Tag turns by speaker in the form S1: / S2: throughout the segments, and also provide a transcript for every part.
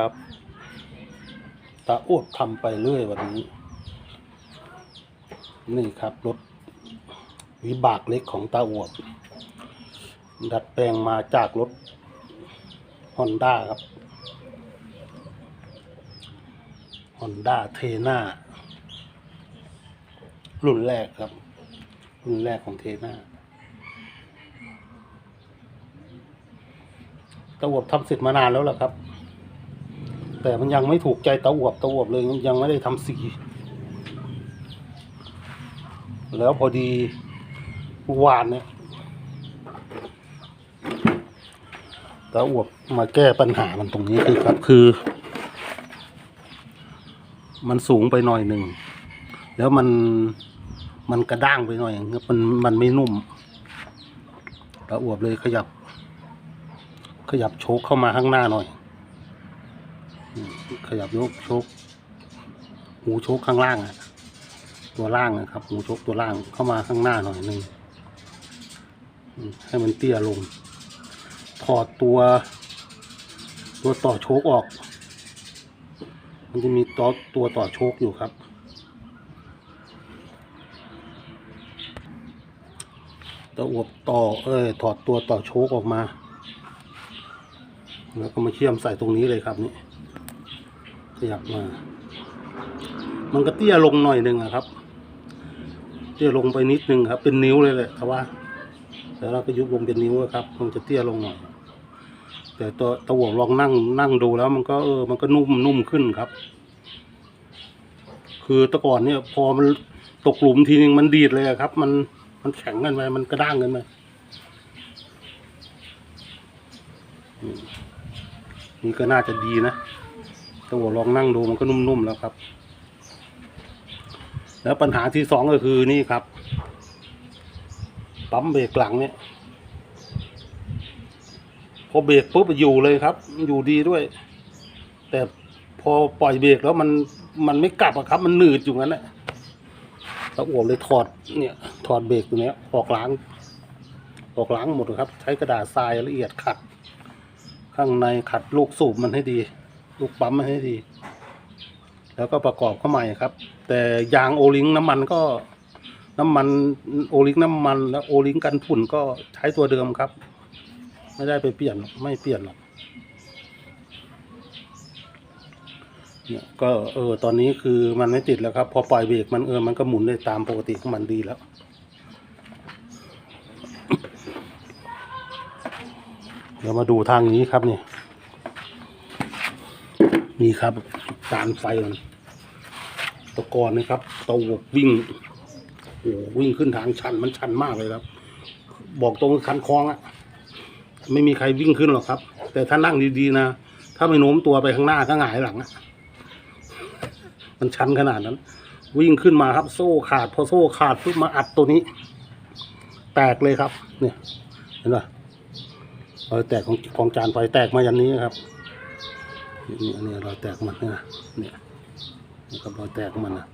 S1: ครับ ตาอ้วกทำไปเรื่อยวันนี้ นี่ครับรถวิบากเล็กของตาอ้วก ดัดแปลงมาจากรถฮอนด้าครับฮอนด้าเทน่ารุ่นแรกครับ รุ่นแรกของเทน่าตะอวบทำเสร็จมานานแล้วล่ะครับ แต่มันยังไม่ถูกใจตะอวบตะอวบเลยยังไม่ได้ทำสี แล้วพอดีเมื่อวานเนี่ยตะอวบมาแก้ปัญหามันตรงนี้คือครับคือ มันสูงไปหน่อยหนึ่ง แล้วมันมันกระด้างไปหน่อยมันมันไม่นุ่มตะอวบเลยขยับ ขยับโชกเข้ามาข้างหน้าหน่อย ขยับยกโชก หูโชกข้างล่างอะตัวล่างนะครับ หูโชกตัวล่างเข้ามาข้างหน้าหน่อยหนึ่งให้มันเตี้ยลง ถอดตัว ตัวต่อโชกออก มันจะมีตัวตัวต่อโชกอยู่ครับ ตะอวบต่อ เอ้ยถอดตัวต่อโชกออกมา แล้วก็มาเชื่อมใส่ตรงนี้เลยครับนี่ ขยับมา มันก็เตี้ยลงหน่อยหนึ่งครับ เตี้ยลงไปนิดนึงครับ เป็นนิ้วเลยแหละครับว่าแล้วเราก็ยุบลงเป็นนิ้วครับ มันจะเตี้ยลงหน่อย แต่ตัวตะวลองนั่งนั่งดูแล้ว มันก็เออ มันก็นุ่มนุ่มขึ้นครับ คือตะก่อนเนี่ย พอมันตกหลุมทีนึงมันดีดเลยครับ มันมันแข็งกันไปมันกระด้างกันไปนี่ก็น่าจะดีนะ ตัวลองนั่งดูมันก็นุ่มๆแล้วครับ แล้วปัญหาที่สองก็คือนี่ครับ ปั๊มเบรกหลังเนี่ย พอเบรกปุ๊บอยู่เลยครับ อยู่ดีด้วย แต่พอปล่อยเบรกแล้วมันมันไม่กลับอะครับ มันหนืดอยู่งั้นแหละตะอวบเลยถอดเนี่ยถอดเบรกตัวนี้ออกล้าง ออกล้างหมดครับ ใช้กระดาษทรายละเอียดขัด ข้างในขัดลูกสูบมันให้ดี ลูกปั๊มมันให้ดี แล้วก็ประกอบเข้าใหม่ครับ แต่ยางโอลิงน้ำมันก็ น้ำมันโอลิงน้ำมัน แล้วโอลิงกันฝุ่นก็ใช้ตัวเดิมครับ ไม่ได้ไปเปลี่ยนไม่เปลี่ยนหรอกเนี่ยก็เออตอนนี้คือมันไม่ติดแล้วครับ พอปล่อยเบรกมันเออมันก็หมุนได้ตามปกติของมันดีแล้ว เดี๋ยวมาดูทางนี้ครับเนี่ย นี่ครับการไฟมันตะกอนนะครับตาอบวิ่งโอ้โหวิ่งขึ้นทางชันมันชันมากเลยครับ บอกตรงคันคลองอะไม่มีใครวิ่งขึ้นหรอกครับ แต่ถ้านั่งดีๆนะถ้าไม่โน้มตัวไปข้างหน้าก็หงายหลังอะมันชันขนาดนั้น วิ่งขึ้นมาครับ โซ่ขาด พอโซ่ขาดปุ๊บมาอัดตัวนี้ แตกเลยครับ เนี่ย เห็นป่ะรอยแตกของของจานไฟแตกมาอยันนี้ครับ นี่อันนี้รอยแตกมันนะเนี่ยนี่ครับรอยแตกมันนะ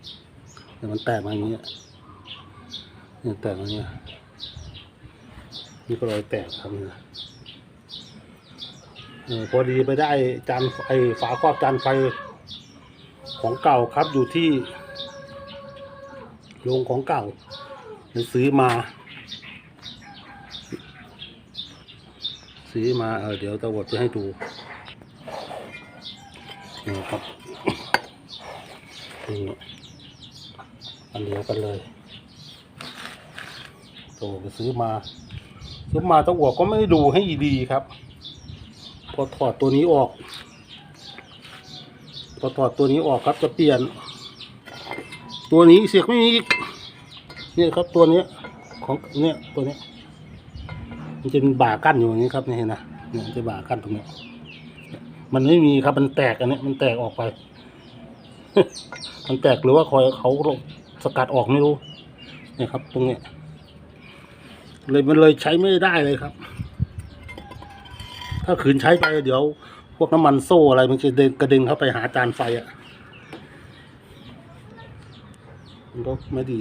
S1: แต่มันแตกมาอย่างนี้นี่แตกมาอย่างนี้นี่ก็รอยแตกครับนี่นะพอดีไปได้จานไอฝาครอบจานไฟของเก่าครับอยู่ที่โรงของเก่าซื้อมา ซื้อมาเออเดี๋ยวตะวดจะให้ดู นี่ครับนี่อันเดียวกันเลยโตไปซื้อมา ซื้อมาตะวดก็ไม่ได้ดูให้ดีครับ พอถอดตัวนี้ออก พอถอดตัวนี้ออกครับจะเปลี่ยน ตัวนี้เสียกไม่มีอีกเนี่ยครับตัวนี้ของเนี่ยตัวนี้มันจะมีบ่ากั้นอยู่อย่างนี้ครับนี่เห็นนะเนี่ยจะบ่ากั้นตรงนี้ มันไม่มีครับ มันแตกอันเนี้ยมันแตกออกไป มันแตกหรือว่าคอยเขาสกัดออกไม่รู้เนี่ยครับ ตรงเนี้ยเลยมันเลยใช้ไม่ได้เลยครับ ถ้าขืนใช้ไปเดี๋ยว พวกน้ำมันโซ่อะไรมันจะเดินกระเด็นเข้าไปหาจานไฟอะมันก็ไม่ดี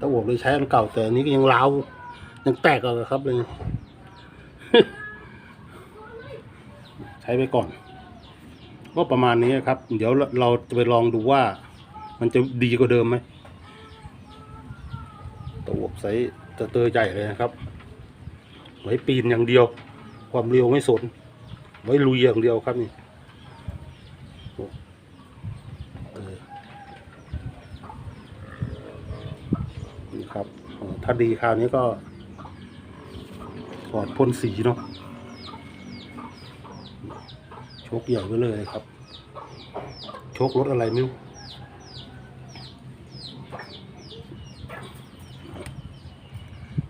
S1: ตะอวบเลยใช้อันเก่าแต่อันนี้ก็ยังร้ายังแตกเลยครับเลย ช้ไปก่อน ก็ประมาณนี้ครับ เดี๋ยวเราจะไปลองดูว่า มันจะดีกว่าเดิมไหมตะวบใสจะเตอใหญ่เลยนะครับ ไว้ปีนอย่างเดียว ความเร็วไม่สน ไว้ลุยอย่างเดียวครับนี่นี่ครับ ถ้าดีคราวนี้ก็ถอดพ่นสีเนาะ โชคใหญ่ไปเลยครับ โชครถอะไรไม่รู้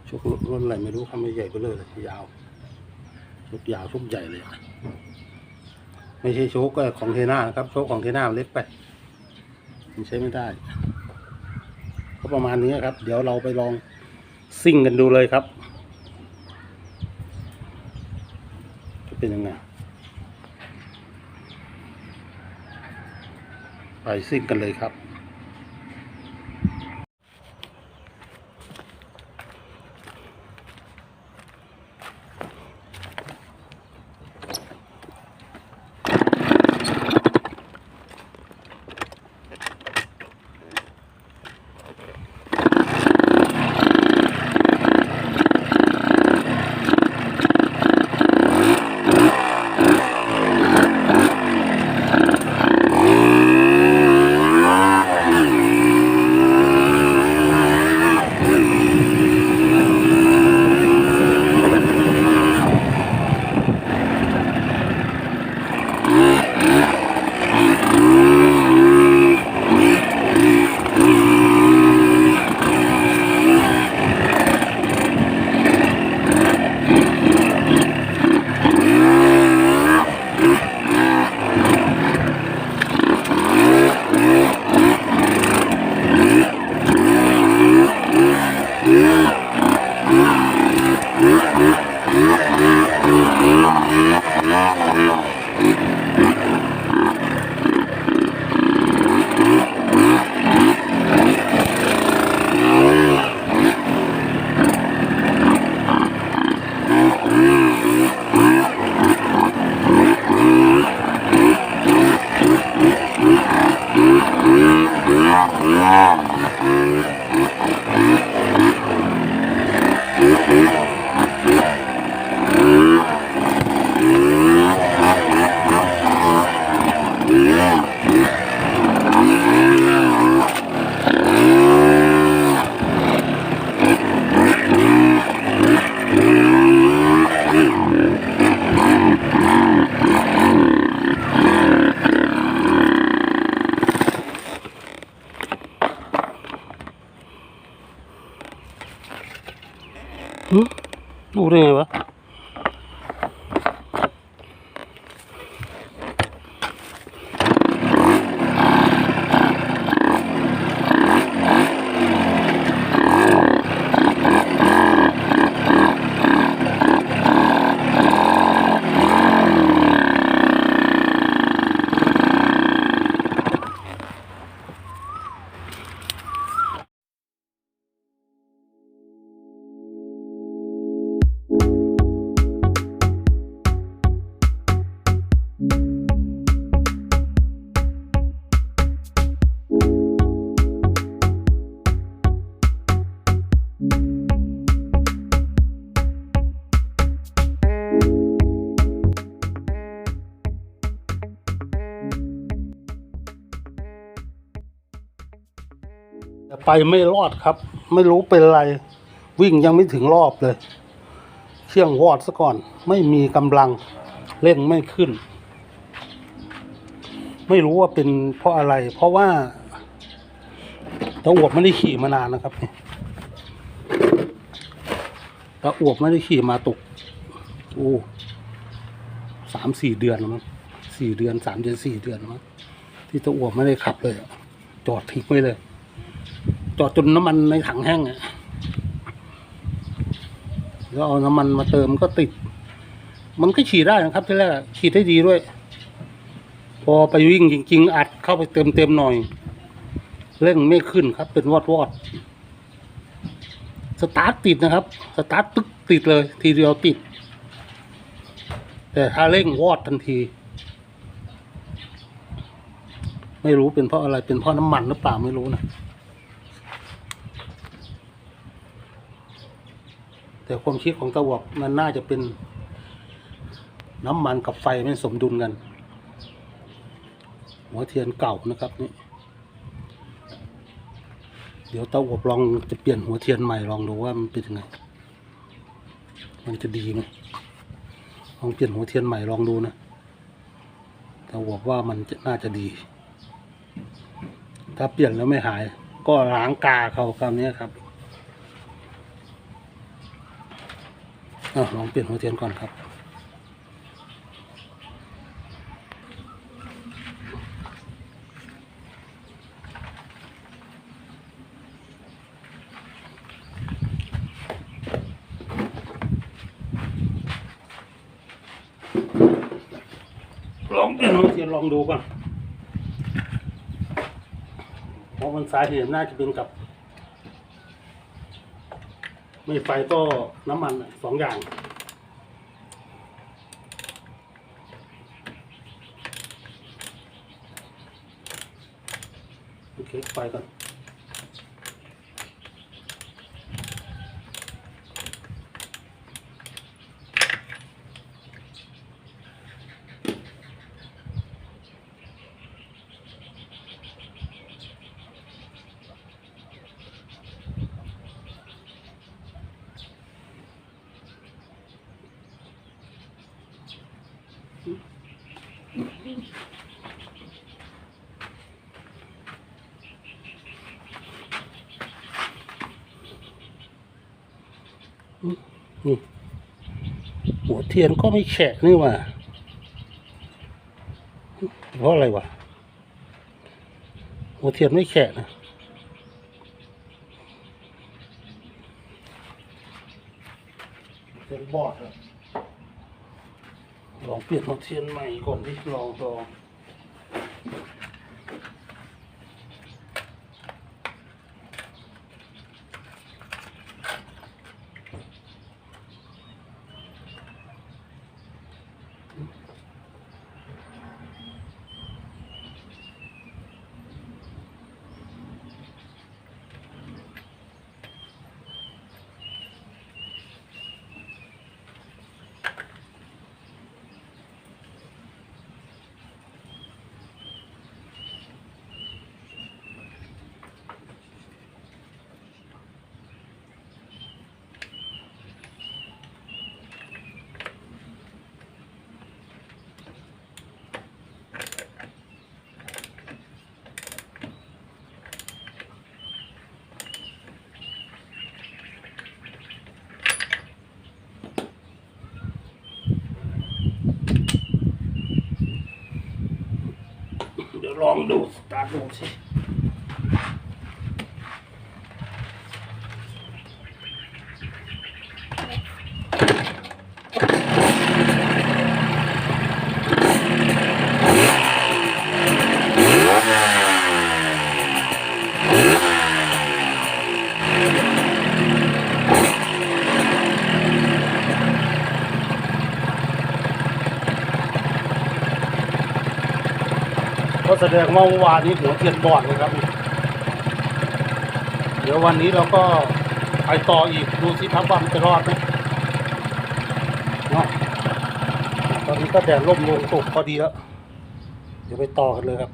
S1: โชครถอะไรไม่รู้ครับไม่ใหญ่ไปเลยเลยยาวโชคยาวโชคใหญ่เลย ไม่ใช่โชคก็ของเทน่านะครับ โชคของเทน่าเล็กไปมันใช้ไม่ได้ก็ประมาณนี้ครับ เดี๋ยวเราไปลองซิ่งกันดูเลยครับ จะเป็นยังไง ไปซิ่งกันเลยครับ ไปไม่รอดครับ ไม่รู้เป็นไร วิ่งยังไม่ถึงรอบเลยเชี่ยงวอดซะก่อน ไม่มีกำลังเร่งไม่ขึ้น ไม่รู้ว่าเป็นเพราะอะไร เพราะว่าตะอวบไม่ได้ขี่มานานนะครับนี่ตะอวบไม่ได้ขี่มาตกโอ้สามสี่เดือนมั้งสี่เดือนสามเดือนสี่เดือนมั้งที่ตะอวบไม่ได้ขับเลยจอดทิ้งไว้เลย จอดจนน้ำมันในถังแห้งอะแล้วเอาน้ำมันมาเติมก็ติด มันก็ขี่ได้นะครับที่แรกอะขี่ได้ดีด้วย พอไปวิ่งจริง ๆ อัดเข้าไปเติมเต็มๆหน่อย เร่งไม่ขึ้นครับ เป็นวอดวอดสตาร์ทติดนะครับ สตาร์ทตึกติดเลย ทีเดียวติด แต่ถ้าเร่งวอดทันที ไม่รู้เป็นเพราะอะไรเป็นเพราะน้ำมันหรือเปล่าไม่รู้นะ แต่ความคิดของตะวอกมันน่าจะเป็นน้ำมันกับไฟไม่สมดุลกัน หัวเทียนเก่านะครับนี่เดี๋ยวเต้าอบลองจะเปลี่ยนหัวเทียนใหม่ลองดูว่ามันเป็นยังไง มันจะดีไหมลองเปลี่ยนหัวเทียนใหม่ลองดูนะเต้าอบว่ามันจะน่าจะดี ถ้าเปลี่ยนแล้วไม่หาย ก็ล้างกาเขาคำนี้ครับอะ ลองเปลี่ยนหัวเทียนก่อนครับ ลองเปลี่ยนหัวเทียนลองดูก่อน เพราะมันสายเหตุน่าจะเป็นกับ ไม่ไฟก็น้ำมันอะสองอย่าง โอเค ไฟก่อน นี่หัวเทียนก็ไม่แฉะนี่ว่าเพราะอะไรวะหัวเทียนไม่แฉะนะเทียนบอดอะลอง เปลี่ยนหัวเทียนใหม่ก่อนที่ลองซอง ลองดูสตาร์ทดูสิ แสดงว่าเมื่อวานนี้หัวเทียนบอดเลยครับ เดี๋ยววันนี้เราก็ไปต่ออีกดูสิครับว่ามันจะรอดไหมเนาะตอนนี้ก็แดดร่มลงตกพอดีแล้ว เดี๋ยวไปต่อกันเลยครับ